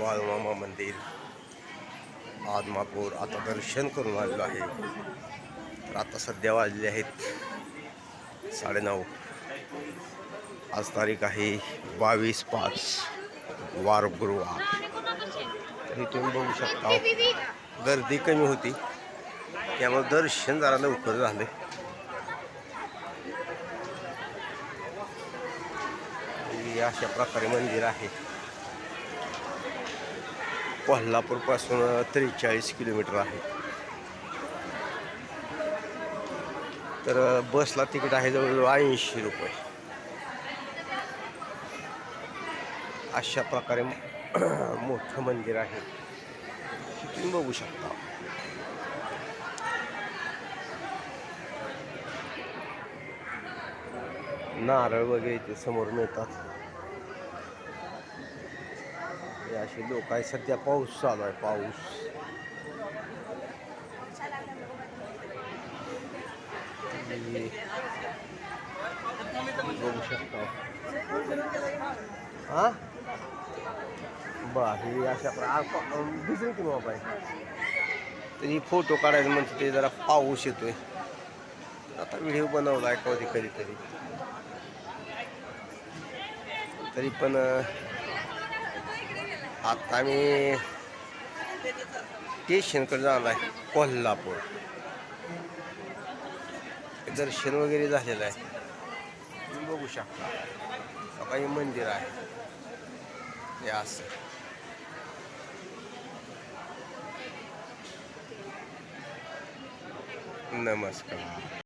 बाळमामा मंदिर आदमापूर आता दर्शन करून आलेलो आहे. तर आता सध्या वाजले आहेत साडेनऊ. आज तारीख आहे बावीस पाच वार गुरुवार. तर हे तुम्ही बघू शकता गर्दी कमी होती. त्यामुळे दर्शन जरा लवकर झाले. हे अशा प्रकारे मंदिर आहे. कोल्हापूरपासून त्रेचाळीस किलोमीटर आहे. तर बसला तिकीट आहे जवळजवळ ऐंशी रुपये. अशा प्रकारे मोठं मंदिर आहे. तुम्ही बघू शकता. नारळ वगैरे इथे समोर मिळतात. हे असे लोक आहे सध्या पाऊस चालू आहे पाऊस. बघू शकता. हा? बा हे अशा प्रकार भिजून की बाबा तरी फोटो काढायला म्हणते ते जरा पाऊस येतोय. आता व्हिडिओ बनवला आहे कधी कधीतरी तरी पण आत्ता मी आम्ही स्टेशनकडे जाणार आहे कोल्हापूर. दर्शन वगैरे झालेलं आहे तुम्ही बघू शकता. काही मंदिर आहे. हे असं. नमस्कार.